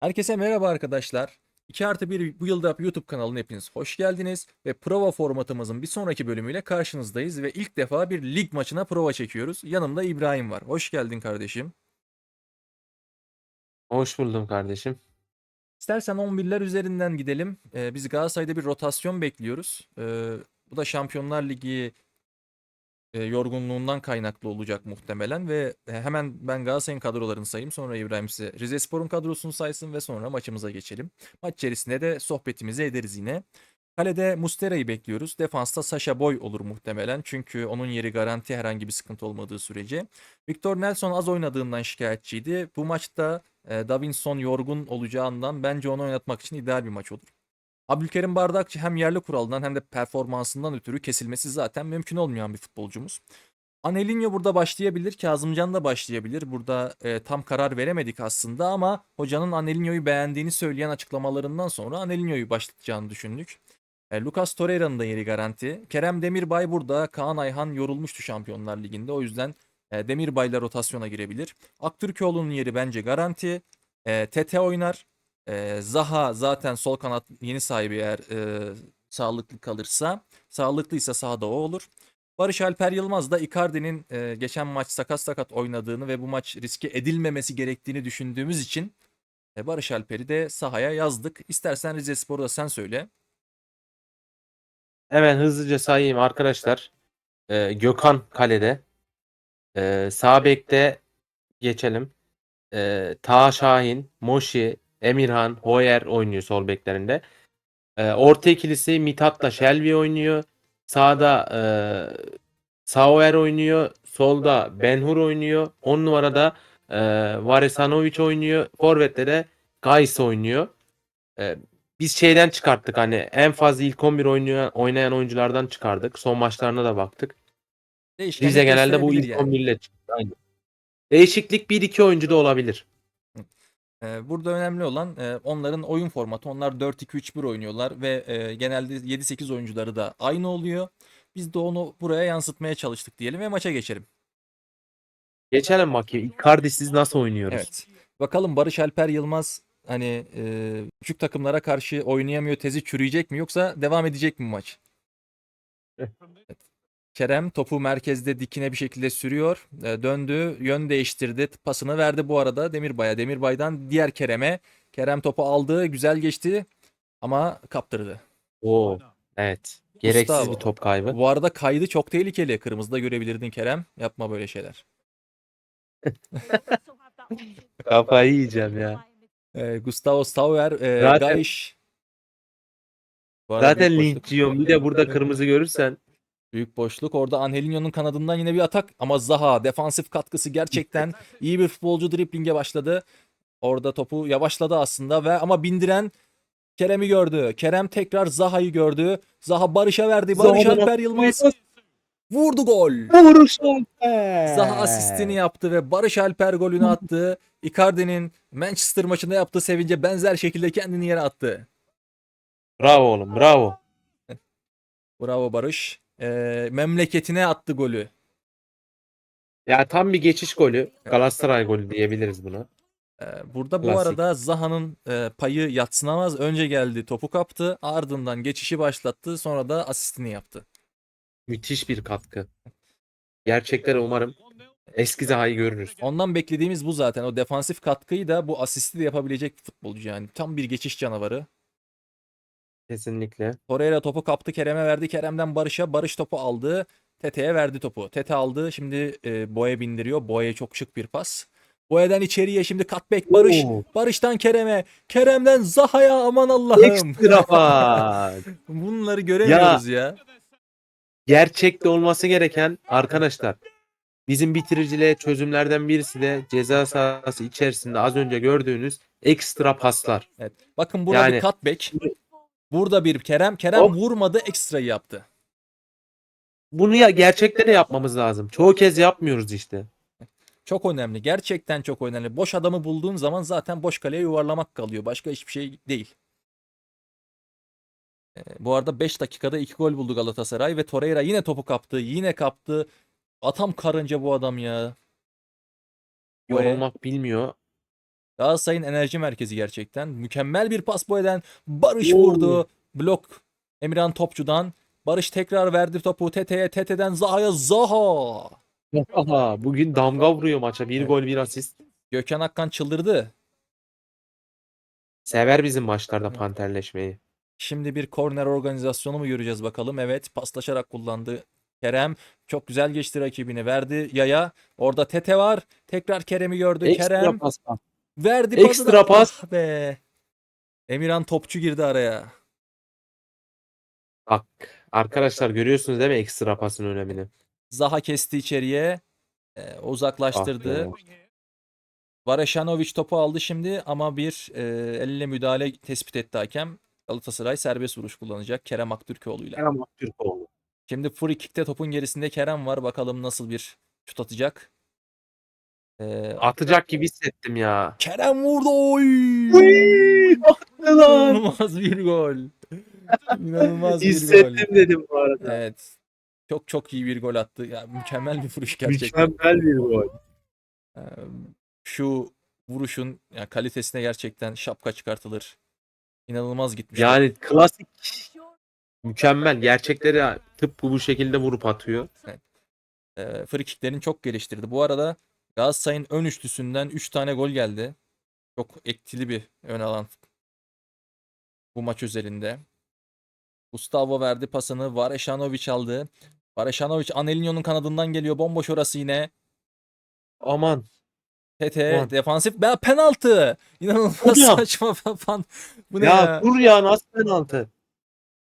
Herkese merhaba arkadaşlar. 2 artı 1 bu yılda YouTube kanalına hepiniz hoş geldiniz. Ve prova formatımızın bir sonraki bölümüyle karşınızdayız. Ve ilk defa bir lig maçına prova çekiyoruz. Yanımda İbrahim var. Hoş geldin kardeşim. Hoş buldum kardeşim. İstersen 11'ler üzerinden gidelim. Ee, biz Galatasaray'da bir rotasyon bekliyoruz. Ee, bu da Şampiyonlar Ligi e, yorgunluğundan kaynaklı olacak muhtemelen ve e, hemen ben Galatasaray'ın kadrolarını sayayım sonra İbrahim size Rizespor'un kadrosunu saysın ve sonra maçımıza geçelim. Maç içerisinde de sohbetimizi ederiz yine. Kalede Mustera'yı bekliyoruz. Defansta Sasha Boy olur muhtemelen. Çünkü onun yeri garanti herhangi bir sıkıntı olmadığı sürece. Victor Nelson az oynadığından şikayetçiydi. Bu maçta e, Davinson yorgun olacağından bence onu oynatmak için ideal bir maç olur. Abdülkerim Bardakçı hem yerli kuralından hem de performansından ötürü kesilmesi zaten mümkün olmayan bir futbolcumuz. Anelinho burada başlayabilir, Kazımcan da başlayabilir. Burada e, tam karar veremedik aslında ama hocanın Anelinho'yu beğendiğini söyleyen açıklamalarından sonra Anelinho'yu başlatacağını düşündük. E, Lucas Torreira'nın da yeri garanti. Kerem Demirbay burada. Kaan Ayhan yorulmuştu Şampiyonlar Ligi'nde. O yüzden e, Demirbay'la rotasyona girebilir. Aktürkoğlu'nun yeri bence garanti. E, Tete oynar. E, Zaha zaten sol kanat yeni sahibi eğer e, sağlıklı kalırsa. Sağlıklıysa sahada o olur. Barış Alper Yılmaz da Icardi'nin e, geçen maç sakat sakat oynadığını ve bu maç riske edilmemesi gerektiğini düşündüğümüz için e, Barış Alper'i de sahaya yazdık. İstersen Rizespor'u da sen söyle. Hemen hızlıca sayayım arkadaşlar. Ee, Gökhan kalede. Ee, sağ bekte geçelim. Ee, Taha Şahin, Moşi, Emirhan, Hoyer oynuyor sol beklerinde. Ee, orta ikilisi Mithat'la Shelby oynuyor. Sağda e, Sauer oynuyor. Solda Benhur oynuyor. 10 numarada e, Varesanovic oynuyor. Forvet'te de Gays oynuyor. E, biz şeyden çıkarttık hani en fazla ilk 11 oynayan, oynayan oyunculardan çıkardık. Son maçlarına da baktık. Değişkenlik Rize genelde bu ilk yani. 11 ile çıktı. Aynen. Değişiklik 1-2 oyuncu da olabilir. Burada önemli olan onların oyun formatı. Onlar 4-2-3-1 oynuyorlar ve genelde 7-8 oyuncuları da aynı oluyor. Biz de onu buraya yansıtmaya çalıştık diyelim ve maça geçelim. Geçelim bakayım. Icardi siz nasıl oynuyoruz? Evet. Bakalım Barış Alper Yılmaz hani e, küçük takımlara karşı oynayamıyor tezi çürüyecek mi yoksa devam edecek mi maç? Evet. Kerem topu merkezde dikine bir şekilde sürüyor. E, döndü, yön değiştirdi. Pasını verdi bu arada Demirbay'a. Demirbay'dan diğer Kerem'e. Kerem topu aldı, güzel geçti ama kaptırdı. Oo. Evet. Gereksiz Gustavo. bir top kaybı. Bu arada kaydı çok tehlikeli. Kırmızıda görebilirdin Kerem. Yapma böyle şeyler. Kafayı yiyeceğim ya. E, Gustavo Stauer, e, Zaten- Gaiş. Bu arada Zaten boşluk. linç yiyorum. Bir de burada kırmızı görürsen. Büyük boşluk. Orada Angelinho'nun kanadından yine bir atak. Ama Zaha defansif katkısı gerçekten iyi bir futbolcu driblinge başladı. Orada topu yavaşladı aslında ve ama bindiren Kerem'i gördü. Kerem tekrar Zaha'yı gördü. Zaha Barış'a verdi. Barış Alper Yılmaz vurdu gol. Vuruş Zaha asistini yaptı ve Barış Alper golünü attı. Icardi'nin Manchester maçında yaptığı sevince benzer şekilde kendini yere attı. Bravo oğlum bravo. Bravo Barış. Ee, memleketine attı golü. Ya tam bir geçiş golü. Galatasaray golü diyebiliriz buna. Ee, Burada bu Klasik. arada Zaha'nın e, payı yatsınamaz. Önce geldi topu kaptı ardından geçişi başlattı sonra da asistini yaptı. Müthiş bir katkı. Gerçekten umarım eski Zaha'yı görürüz. Ondan beklediğimiz bu zaten. O defansif katkıyı da bu asisti de yapabilecek futbolcu yani. Tam bir geçiş canavarı. Kesinlikle. Torreira topu kaptı Kerem'e verdi. Kerem'den Barış'a. Barış topu aldı. Tete'ye verdi topu. Tete aldı. Şimdi e, Boya bindiriyor. Boya çok şık bir pas. Boya'dan içeriye şimdi cutback Barış. Oo. Barış'tan Kerem'e. Kerem'den Zaha'ya aman Allah'ım. Ekstra pas. Bunları göremiyoruz ya. Gerçekte olması gereken arkadaşlar bizim bitiriciliğe çözümlerden birisi de ceza sahası içerisinde az önce gördüğünüz ekstra paslar. Evet. Bakın burada bir Yani- cutback. Burada bir Kerem. Kerem Hop. vurmadı ekstrayı yaptı. Bunu ya gerçekte de yapmamız lazım. Çoğu kez yapmıyoruz işte. Çok önemli. Gerçekten çok önemli. Boş adamı bulduğun zaman zaten boş kaleye yuvarlamak kalıyor. Başka hiçbir şey değil. Ee, bu arada 5 dakikada 2 gol buldu Galatasaray ve Torreira yine topu kaptı. Yine kaptı. Atam karınca bu adam ya. Yorulmak bilmiyor. Galatasaray'ın enerji merkezi gerçekten. Mükemmel bir pas eden Barış Oo. vurdu. Blok Emirhan Topçu'dan. Barış tekrar verdi topu Tete'ye. Tete'den Zaha'ya Zaha. Aha, bugün damga vuruyor maça. Bir Evet. gol bir asist. Gökhan Akkan çıldırdı. Sever bizim maçlarda panterleşmeyi. Şimdi bir korner organizasyonu mu göreceğiz bakalım. Evet paslaşarak kullandı. Kerem çok güzel geçti rakibini verdi yaya. Orada Tete var. Tekrar Kerem'i gördü. Ekstra Kerem pas. Verdi pası Ekstra da- pas. Ah be. Emirhan topçu girdi araya. Bak arkadaşlar görüyorsunuz değil mi ekstra pasın önemini? Zaha kesti içeriye. Ee, uzaklaştırdı. Ah be. Varešanović topu aldı şimdi ama bir e, elle müdahale tespit etti hakem. Galatasaray serbest vuruş kullanacak Kerem Aktürkoğlu'yla. Kerem Aktürkoğlu. Şimdi free kick'te topun gerisinde Kerem var. Bakalım nasıl bir şut atacak. Ee, Atacak gibi hissettim ya. Kerem vurdu. Oy! lan. İnanılmaz bir gol. İnanılmaz bir gol. Hissettim dedim bu arada. Evet. Çok çok iyi bir gol attı. Ya, mükemmel bir vuruş gerçekten. Mükemmel bir gol. Ee, şu vuruşun ya, kalitesine gerçekten şapka çıkartılır. İnanılmaz gitmiş. Yani klasik mükemmel. Gerçekleri tıpkı bu şekilde vurup atıyor. e, free kicklerini çok geliştirdi. Bu arada Galatasaray'ın ön üçlüsünden 3 tane gol geldi. Çok etkili bir ön alan bu maç özelinde. Gustavo verdi pasını. Varešanović aldı. Varešanović Anelino'nun kanadından geliyor. Bomboş orası yine. Aman. Tete Aman. defansif. Ben penaltı. İnanılmaz Hocam. saçma fan. Bu ne Ya, ya? dur ya nasıl penaltı?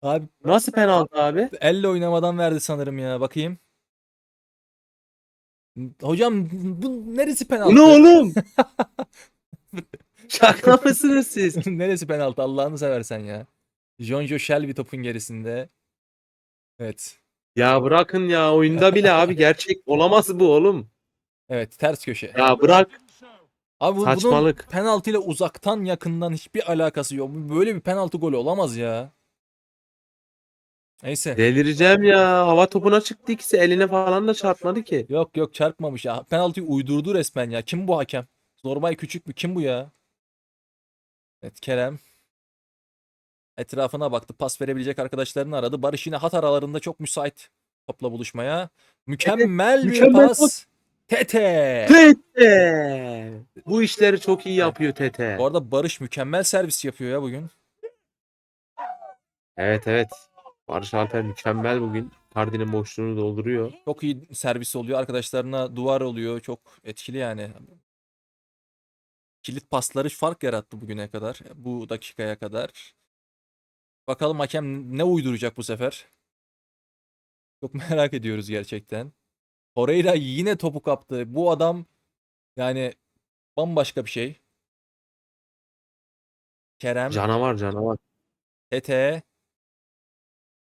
Abi Nasıl penaltı abi? elle oynamadan verdi sanırım ya. Bakayım. Hocam bu neresi penaltı? Ne oğlum? Şaka mısınız siz? Neresi penaltı Allah'ını seversen ya. Jonjo Shelby topun gerisinde. Evet. Ya bırakın ya oyunda bile abi gerçek olamaz bu oğlum. Evet ters köşe. Ya bırak Abi bu- bunun saçmalık. penaltıyla uzaktan yakından hiçbir alakası yok. Böyle bir penaltı golü olamaz ya. Neyse. Delireceğim ya. Hava topuna çıktı ikisi eline falan da çarpmadı ki. Yok yok çarpmamış ya. Penaltıyı uydurdu resmen ya. Kim bu hakem? Zorbay küçük mü? Kim bu ya? Evet Kerem. Etrafına baktı. Pas verebilecek arkadaşlarını aradı. Barış yine hat aralarında çok müsait topla buluşmaya. Mükemmel bir mükemmel pas. Tete. Tete. Bu işleri çok iyi yapıyor Tete. Bu arada Barış mükemmel servis yapıyor ya bugün. Evet evet. Barış Alper mükemmel bugün. Kardi'nin boşluğunu dolduruyor. Çok iyi servis oluyor. Arkadaşlarına duvar oluyor. Çok etkili yani. Kilit pasları fark yarattı bugüne kadar. Bu dakikaya kadar. Bakalım hakem ne uyduracak bu sefer. Çok merak ediyoruz gerçekten. Torreira yine topu kaptı. Bu adam yani bambaşka bir şey. Kerem, Canavar canavar. Tete,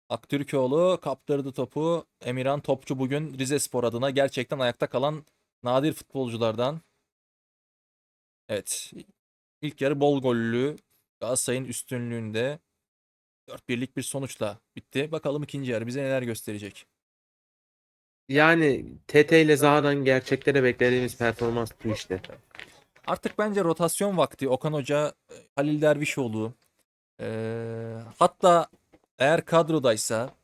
Aktürkoğlu kaptırdı topu. Emirhan Topçu bugün Rizespor adına gerçekten ayakta kalan nadir futbolculardan. Evet. İlk yarı bol gollü. Galatasaray'ın üstünlüğünde 4-1'lik bir sonuçla bitti. Bakalım ikinci yarı bize neler gösterecek. Yani Tete ile Zaha'dan gerçeklere beklediğimiz performans bu işte. Artık bence rotasyon vakti. Okan Hoca, e, Halil Dervişoğlu, eee, hatta eğer kadrodaysa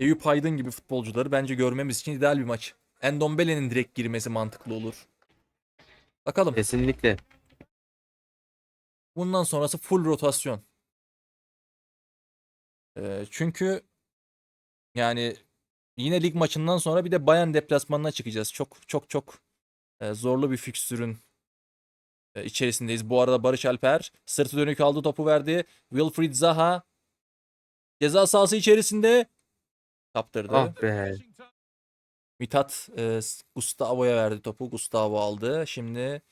Eyüp Aydın gibi futbolcuları bence görmemiz için ideal bir maç. Endombele'nin direkt girmesi mantıklı olur. Bakalım. Kesinlikle. Bundan sonrası full rotasyon. Eee, çünkü yani yine lig maçından sonra bir de Bayern deplasmanına çıkacağız. Çok çok çok e, zorlu bir fikstürün e, içerisindeyiz. Bu arada Barış Alper sırtı dönük aldı topu verdi. Wilfried Zaha ceza sahası içerisinde kaptırdı. Ah be. Mithat e, Gustavo'ya verdi topu. Gustavo aldı. Şimdi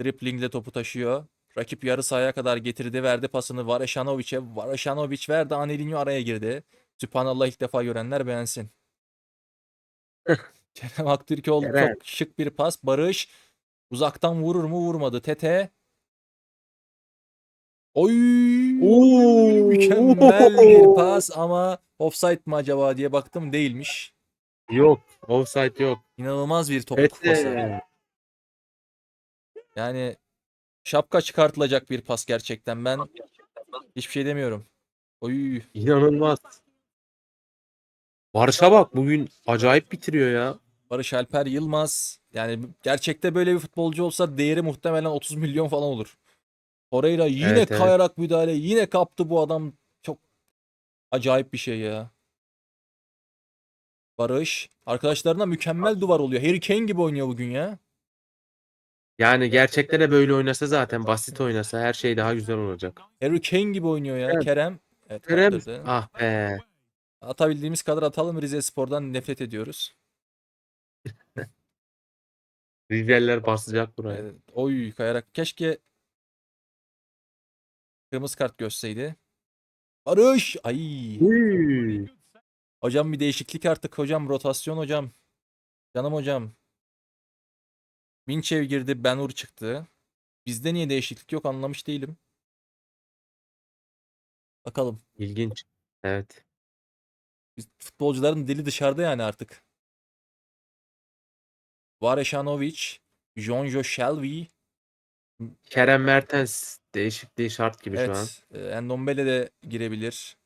driplingle topu taşıyor. Rakip yarı sahaya kadar getirdi. Verdi pasını Varešanović'e. Varešanović verdi. Anelino araya girdi. Sübhanallah ilk defa görenler beğensin. Kerem Aktürkoğlu çok şık bir pas. Barış uzaktan vurur mu vurmadı. Tete. Oy! Oo! Mükemmel bir pas ama offside mi acaba diye baktım değilmiş. Yok. Offside yok. İnanılmaz bir topuk pası. Tete. Yani Şapka çıkartılacak bir pas gerçekten. Ben hiçbir şey demiyorum. Oy. İnanılmaz. Barış'a bak bugün acayip bitiriyor ya. Barış Alper Yılmaz. Yani gerçekte böyle bir futbolcu olsa değeri muhtemelen 30 milyon falan olur. Torreira yine Evet, evet. kayarak müdahale. Yine kaptı bu adam. Çok acayip bir şey ya. Barış. Arkadaşlarına mükemmel duvar oluyor. Harry Kane gibi oynuyor bugün ya. Yani gerçekte de böyle oynasa zaten basit oynasa her şey daha güzel olacak. Harry Kane gibi oynuyor ya. Evet. Kerem. Evet, Kerem kaptırdı. ah be. Atabildiğimiz kadar atalım. Rize Spor'dan nefret ediyoruz. Rizeliler basacak buraya. Evet, oy kayarak. Keşke kırmızı kart görseydi. Barış. Ay. Uy. Hocam bir değişiklik artık hocam. Rotasyon hocam. Canım hocam. Minçev girdi. Benur çıktı. Bizde niye değişiklik yok anlamış değilim. Bakalım. İlginç. Evet. Biz, futbolcuların dili dışarıda yani artık. Vareşanovic, Jonjo Shelby, Kerem Mertens değişikliği şart gibi şu an. evet, e, Endombele de girebilir.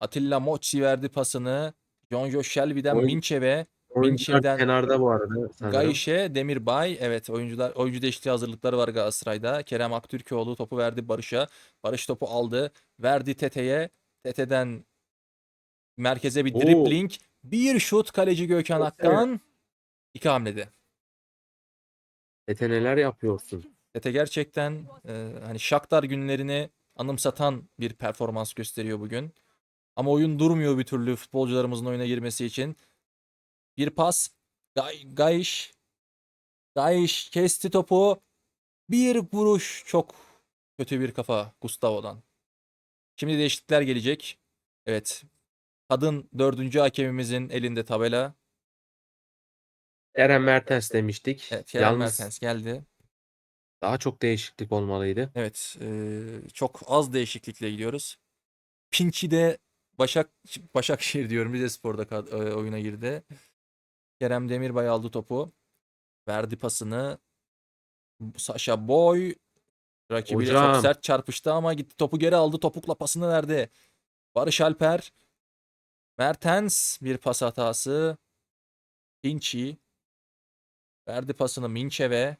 Atilla Mochi verdi pasını. Jonjo Shelby'den Oyun- Minçev'e, Oyuncular kenarda bu arada sanırım. Gayişe, Demirbay. Evet oyuncular oyuncu değişikliği hazırlıkları var Galatasaray'da. Kerem Aktürkoğlu topu verdi Barış'a. Barış topu aldı. Verdi Tete'ye. Tete'den merkeze bir Oo. Bir şut kaleci Gökhan Evet, Aktan. İki hamlede. Tete neler yapıyorsun? Tete gerçekten e, hani Shakhtar günlerini anımsatan bir performans gösteriyor bugün. Ama oyun durmuyor bir türlü futbolcularımızın oyuna girmesi için. Bir pas. Gay Gayiş. Gayiş kesti topu. Bir vuruş. Çok kötü bir kafa Gustavo'dan. Şimdi değişiklikler gelecek. Evet. Kadın dördüncü hakemimizin elinde tabela. Kerem Mertens demiştik. Evet, Kerem Yalnız Mertens geldi. daha çok değişiklik olmalıydı. Evet, eee, çok az değişiklikle gidiyoruz. Pinçi de Başak Başakşehir diyorum. Rizespor'da kad- eee, oyuna girdi. Kerem Demirbay aldı topu. Verdi pasını. Saşa Boy rakibiyle çok Hocam. sert çarpıştı ama gitti topu geri aldı. Topukla pasını verdi. Barış Alper. Mertens bir pas hatası. Pinçi. Verdi pasını Minçev'e.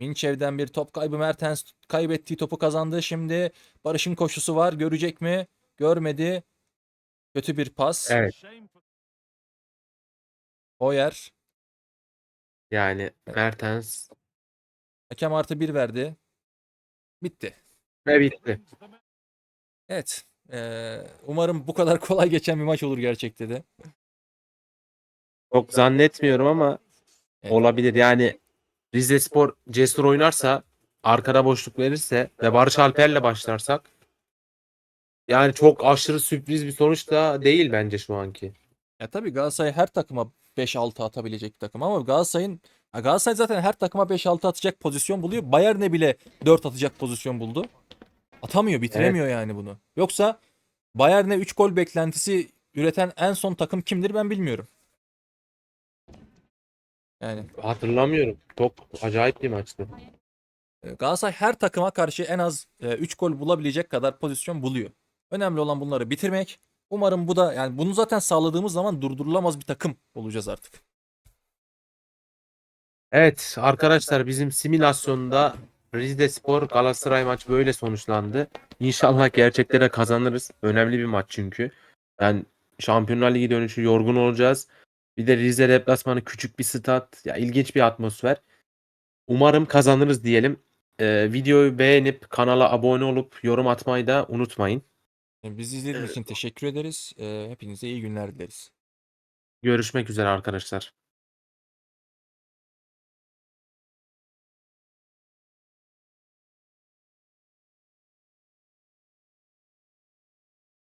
Minçev'den bir top kaybı Mertens kaybettiği topu kazandı. Şimdi Barış'ın koşusu var. Görecek mi? Görmedi. Kötü bir pas. Evet. Hoyer. Yani Mertens Hakem artı bir verdi. Bitti. ve bitti. Evet. eee, umarım bu kadar kolay geçen bir maç olur gerçekte de. Çok zannetmiyorum ama. Olabilir. Yani Rizespor cesur oynarsa arkada boşluk verirse ve Barış Alper'le başlarsak yani çok aşırı sürpriz bir sonuç da değil bence şu anki. Ya tabii Galatasaray her takıma 5-6 atabilecek bir takım ama Galatasaray'ın ya Galatasaray zaten her takıma 5-6 atacak pozisyon buluyor. Bayern'e bile 4 atacak pozisyon buldu. Atamıyor, bitiremiyor yani bunu. Yoksa Bayern'e 3 gol beklentisi üreten en son takım kimdir ben bilmiyorum. Yani Hatırlamıyorum. Çok acayip bir maçtı. e, Galatasaray her takıma karşı en az 3 gol bulabilecek kadar pozisyon buluyor. Önemli olan bunları bitirmek. Umarım bu da yani bunu zaten sağladığımız zaman durdurulamaz bir takım olacağız artık. Evet arkadaşlar bizim simülasyonda Rizespor Galatasaray maç böyle sonuçlandı. İnşallah gerçeklere kazanırız. Önemli bir maç çünkü. Yani Şampiyonlar Ligi dönüşü yorgun olacağız. Bir de Rize deplasmanı küçük bir stat. Ya ilginç bir atmosfer. Umarım kazanırız diyelim. Ee, videoyu beğenip kanala abone olup yorum atmayı da unutmayın. Bizi izlediğiniz için teşekkür ederiz. E, Hepinize iyi günler dileriz. Görüşmek üzere arkadaşlar.